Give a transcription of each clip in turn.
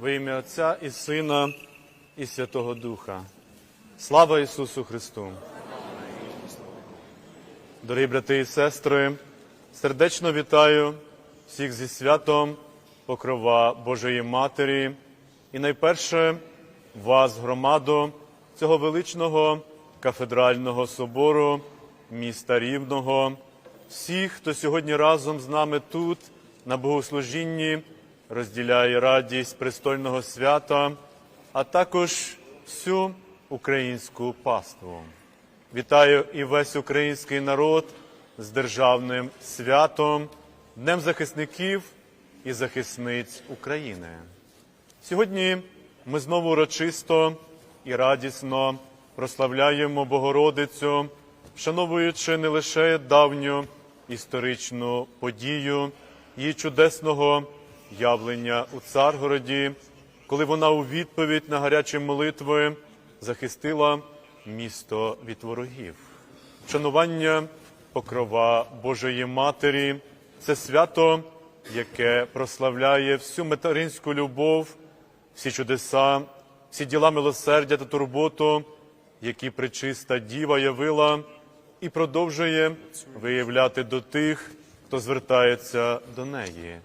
Во ім'я Отця і Сина, і Святого Духа. Слава Ісусу Христу! Дорогі брати і сестри, сердечно вітаю всіх зі святом Покрова Божої Матері і найперше вас, громаду цього величного кафедрального собору міста Рівного, всіх, хто сьогодні разом з нами тут, на богослужінні, розділяє радість престольного свята, а також всю українську паству. Вітаю і весь український народ з державним святом, Днем захисників і захисниць України. Сьогодні ми знову урочисто і радісно прославляємо Богородицю, вшановуючи не лише давню історичну подію її чудесного явлення у Царгороді, коли вона у відповідь на гарячі молитви захистила місто від ворогів. Вшанування покрова Божої Матері це свято, яке прославляє всю материнську любов, всі чудеса, всі діла милосердя та турботу, які причиста діва явила і продовжує виявляти до тих, хто звертається до неї.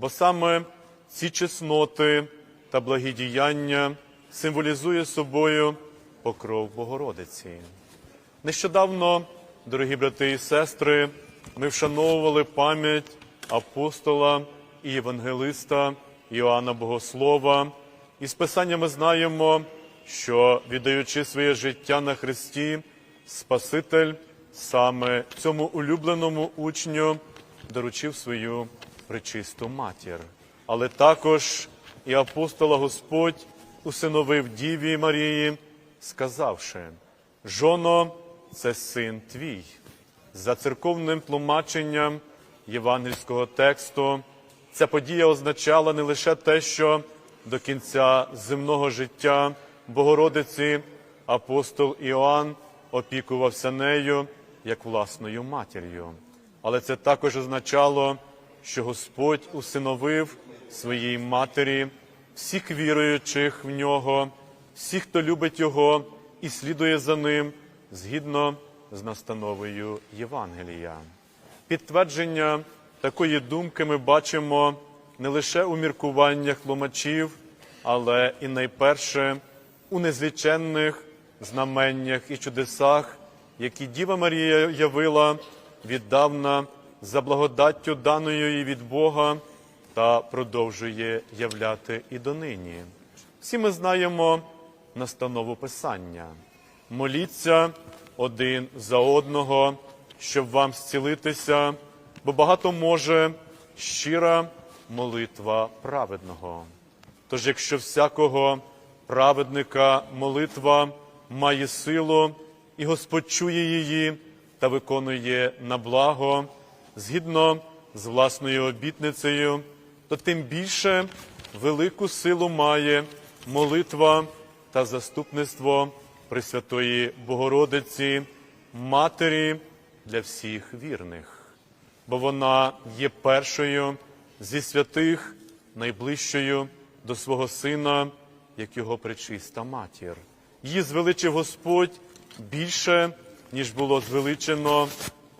Бо саме ці чесноти та благодіяння символізує собою покров Богородиці. Нещодавно, дорогі брати і сестри, ми вшановували пам'ять апостола і євангелиста Іоанна Богослова. І з Писання ми знаємо, що, віддаючи своє життя на Христі, Спаситель саме цьому улюбленому учню доручив свою пречисту матір. Але також і апостола Господь усиновив Діві Марії, сказавши: Жоно, це син твій. За церковним тлумаченням євангельського тексту, ця подія означала не лише те, що до кінця земного життя Богородиці апостол Іоанн опікувався нею як власною матір'ю, але це також означало, що Господь усиновив своїй матері всіх віруючих в нього, всіх, хто любить Його і слідує за ним згідно з настановою Євангелія. Підтвердження такої думки ми бачимо не лише у міркуваннях тлумачів, але і найперше у незліченних знаменнях і чудесах, які Діва Марія явила віддавна за благодаттю даною їй від Бога та продовжує являти і донині. Всі ми знаємо настанову Писання. Моліться один за одного, щоб вам зцілитися, бо багато може щира молитва праведного. Тож, якщо всякого праведника молитва має силу, і Господь чує її та виконує на благо, згідно з власною обітницею, то тим більше велику силу має молитва та заступництво Пресвятої Богородиці, Матері для всіх вірних, бо вона є першою зі святих, найближчою до свого Сина, як його пречиста матір. Її звеличив Господь більше, ніж було звеличено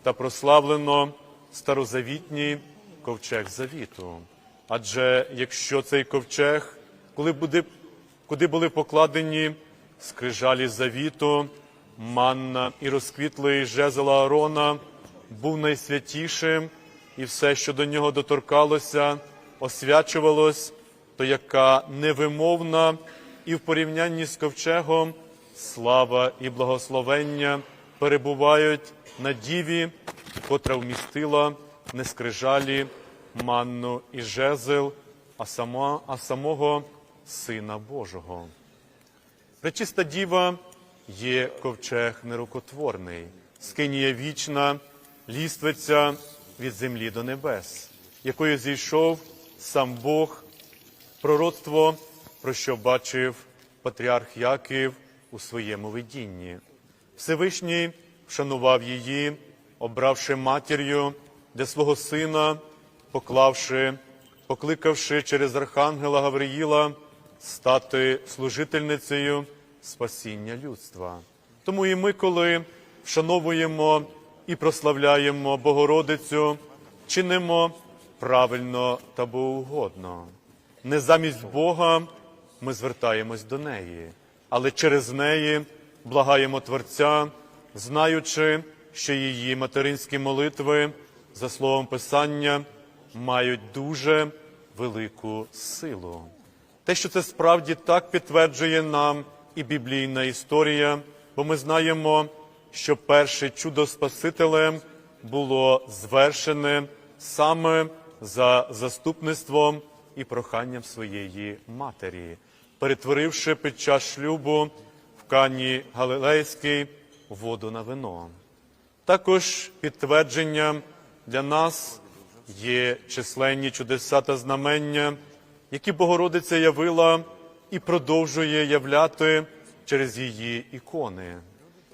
та прославлено старозавітній ковчег завіту. Адже якщо цей ковчег, коли буде, куди були покладені скрижалі завіту, манна і розквітлий жезл Аарона, був найсвятішим, і все, що до нього доторкалося, освячувалось, то яка невимовна і в порівнянні з ковчегом слава і благословення перебувають на діві, котра вмістила не скрижалі, манну і жезл, а, сама, а самого Сина Божого. Пречиста діва є ковчег нерукотворний, скинія вічна, ліствиця від землі до небес, якою зійшов сам Бог, пророцтво, про що бачив патріарх Яків у своєму видінні. Всевишній вшанував її, обравши матір'ю для свого сина, поклавши, покликавши через архангела Гавриїла стати служительницею спасіння людства. Тому і ми, коли вшановуємо і прославляємо Богородицю, чинимо правильно та богоугодно. Не замість Бога ми звертаємось до неї, але через неї благаємо Творця, знаючи, що її материнські молитви, за словом Писання, мають дуже велику силу. Те, що це справді так підтверджує нам і біблійна історія, бо ми знаємо, що перше чудо Спасителем було звершене саме за заступництвом і проханням своєї матері, перетворивши під час шлюбу в Кані Галилейській воду на вино. Також підтвердженням для нас є численні чудеса та знамення, які Богородиця явила і продовжує являти через її ікони.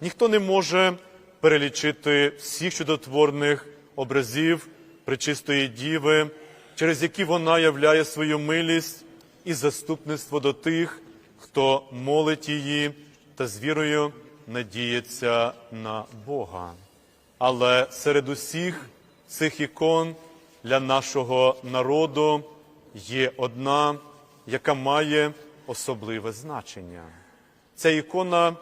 Ніхто не може перелічити всіх чудотворних образів Пречистої Діви, через які вона являє свою милість і заступництво до тих, хто молить її та з вірою надіється на Бога. Але серед усіх цих ікон для нашого народу є одна, яка має особливе значення. Ця ікона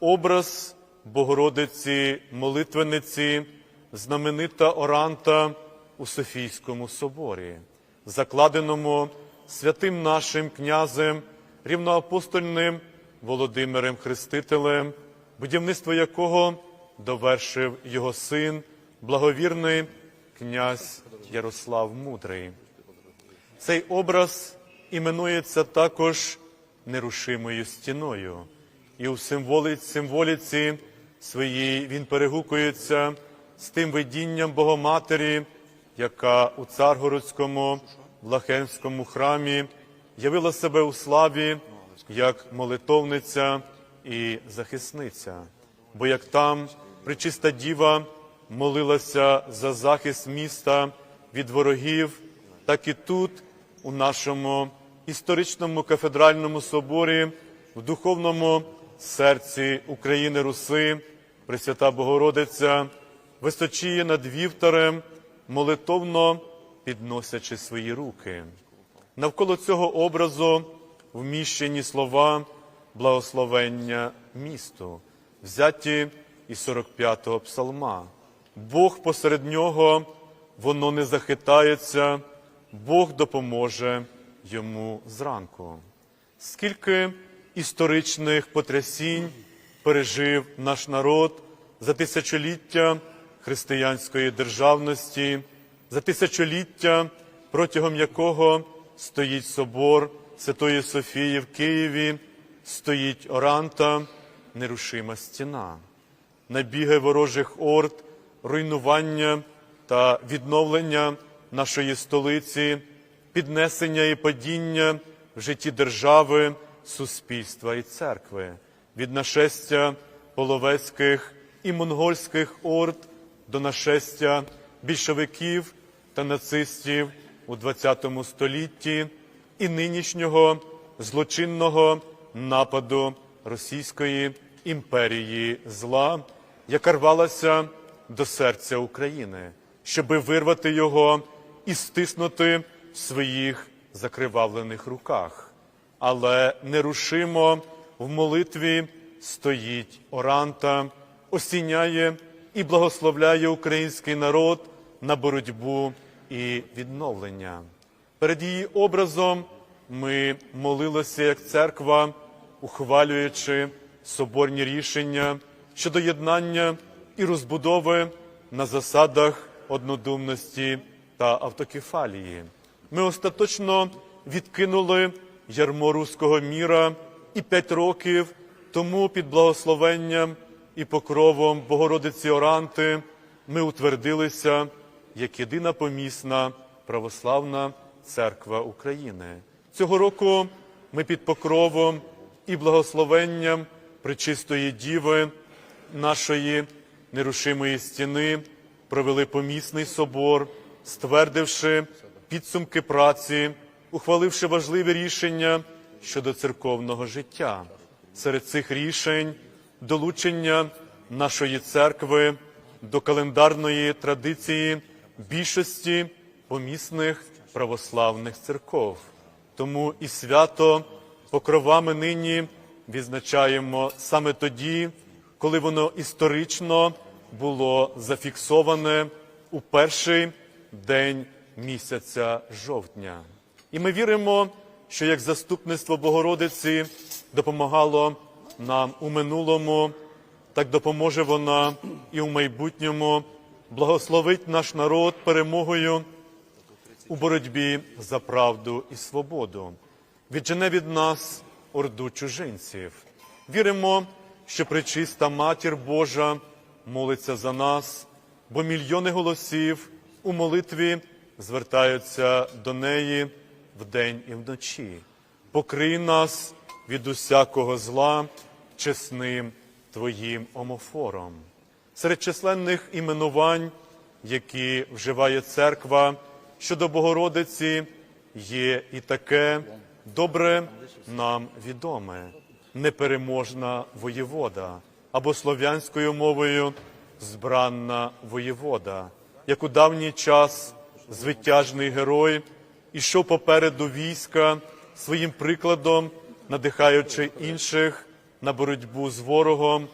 образ Богородиці молитвениці, знаменита оранта у Софійському соборі, закладеному святим нашим князем, рівноапостольним Володимиром Хрестителем, будівництво якого довершив його син, благовірний князь Ярослав Мудрий. Цей образ іменується також нерушимою стіною, і у символіці своїй він перегукується з тим видінням Богоматері, яка у Царгородському Влахенському храмі явила себе у славі як молитовниця і захисниця. Бо як там причиста діва молилася за захист міста від ворогів, так і тут, у нашому історичному кафедральному соборі, в духовному серці України Руси, Пресвята Богородиця, височіє над вівтарем, молитовно підносячи свої руки. Навколо цього образу вміщені слова благословення місту, взяті із 45-го псалма. Бог посеред нього, воно не захитається, Бог допоможе йому зранку. Скільки історичних потрясінь пережив наш народ за тисячоліття християнської державності, за тисячоліття, протягом якого стоїть собор Святої Софії в Києві, стоїть Оранта, нерушима стіна, набіги ворожих орд, руйнування та відновлення нашої столиці, піднесення і падіння в житті держави, суспільства і церкви, від нашестя половецьких і монгольських орд до нашестя більшовиків та нацистів у ХХ столітті і нинішнього злочинного нападу Російської імперії зла, яка рвалася до серця України, щоби вирвати його і стиснути в своїх закривавлених руках. Але нерушимо в молитві стоїть Оранта, осіняє і благословляє український народ на боротьбу і відновлення. Перед її образом ми молилися як церква, ухвалюючи соборні рішення щодо єднання і розбудови на засадах однодумності та автокефалії. Ми остаточно відкинули ярмо руського міра і п'ять років тому під благословенням і покровом Богородиці Оранти ми утвердилися як єдина помісна православна церква України. Цього року ми під покровом і благословенням Пречистої Діви, нашої нерушимої стіни, провели помісний собор, ствердивши підсумки праці, ухваливши важливі рішення щодо церковного життя. Серед цих рішень долучення нашої церкви до календарної традиції більшості помісних православних церков. Тому і свято Покрова ми нині відзначаємо саме тоді, коли воно історично було зафіксоване у перший день місяця жовтня. І ми віримо, що як заступництво Богородиці допомагало нам у минулому, так допоможе вона і у майбутньому благословить наш народ перемогою у боротьбі за правду і свободу, віджене від нас орду чужинців. Віримо, що пречиста Матір Божа молиться за нас, бо мільйони голосів у молитві звертаються до неї вдень і вночі. Покрий нас від усякого зла чесним Твоїм омофором. Серед численних іменувань, які вживає церква щодо Богородиці, є і таке добре нам відоме, непереможна воєвода або слов'янською мовою збранна воєвода, як у давній час звитяжний герой ішов попереду війська своїм прикладом, надихаючи інших на боротьбу з ворогом,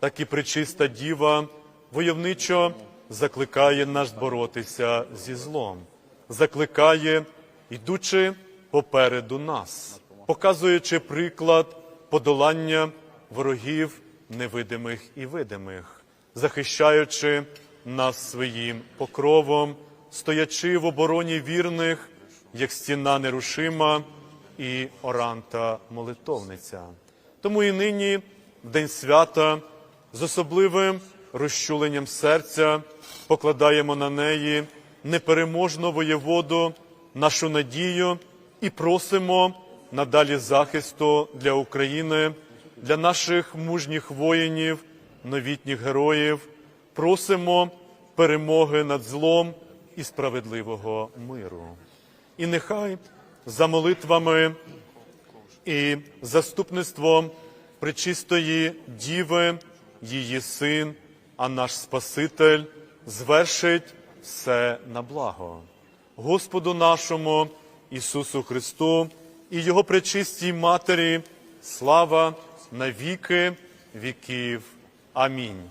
так і причиста діва войовничо закликає нас боротися зі злом, закликає, йдучи попереду нас, показуючи приклад подолання ворогів невидимих і видимих, захищаючи нас своїм покровом, стоячи в обороні вірних, як стіна нерушима і оранта молитовниця. Тому і нині, в день свята, з особливим розчуленням серця покладаємо на неї непереможну воєводу, нашу надію і просимо надалі захисту для України, для наших мужніх воїнів, новітніх героїв. Просимо перемоги над злом і справедливого миру. І нехай за молитвами і заступництвом пречистої Діви, її син, а наш Спаситель звершить все на благо. Господу нашому Ісусу Христу і Його пречистій Матері, слава на віки віків. Амінь.